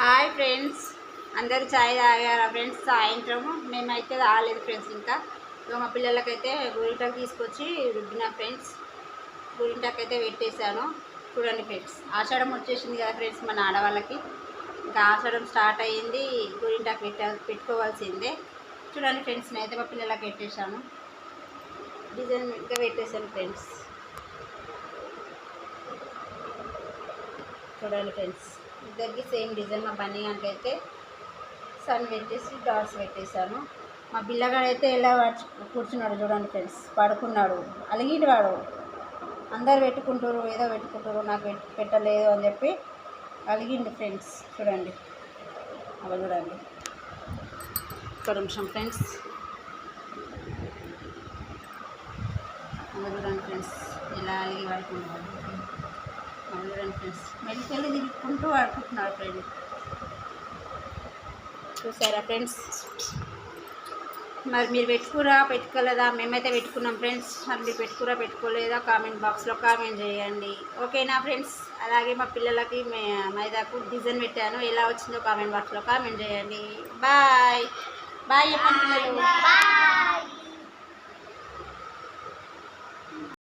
Hi friends. అందరు చాయ్ తాగారా friends? సాయంత్రం మేమైతే రాలేదు ఫ్రెండ్స్ ఇంకా. ఇక మా పిల్లలకైతే గురింటాకు తీసుకొచ్చి రుద్దిన ఫ్రెండ్స్. గురింటకు అయితే పెట్టేశాను. చూడండి ఫ్రెండ్స్. ఆషాఢం వచ్చేసింది కదా ఫ్రెండ్స్ మన ఆడవాళ్ళకి. ఇంకా ఆషాఢం స్టార్ట్ అయ్యింది. గురింటకు పెట్ట పెట్టుకోవాల్సిందే. చూడండి ఫ్రెండ్స్ నేనైతే మా పిల్లలకి పెట్టేశాను. డిజైన్ ఇంకా పెట్టేశాను ఫ్రెండ్స్. చూడండి ఫ్రెండ్స్. ఇద్దరికి సేమ్ డిజైన్ మా బన్నీ అయితే సన్ పెట్టేసి డాట్స్ పెట్టేశాను. మా పిల్లగాడైతే ఎలా పడుచు- కూర్చున్నాడు చూడండి ఫ్రెండ్స్. పడుకున్నాడు. అలిగిండు వాడు అందరు పెట్టుకుంటారు ఏదో పెట్టుకుంటారు నాకు పెట్టలేదు అని చెప్పి అలిగిండు ఫ్రెండ్స్. చూడండి. అలా చూడండి. ఒక నిమిషం ఫ్రెండ్స్. అలా చూడండి ఫ్రెండ్స్. ఎలా అలిగి పడుకున్నాడు. చూడండి ఫ్రెండ్స్ మెడికల్ తిరుగుకుంటూ పడుకుంటున్నాడు ఫ్రెండ్ చూసారా ఫ్రెండ్స్? మరి మీరు పెట్టుకురా పెట్టుకోలేదా? మేమైతే పెట్టుకున్నాం ఫ్రెండ్స్. మరి మీరు పెట్టుకురా పెట్టుకోలేదా? కామెంట్ బాక్స్లో కామెంట్ చేయండి. ఓకేనా ఫ్రెండ్స్? అలాగే మా పిల్లలకి మైదాకు డిజైన్ పెట్టాను. ఎలా వచ్చిందో కామెంట్ బాక్స్లో కామెంట్ చేయండి. బాయ్. బాయ్ చెప్పండి పిల్లలు.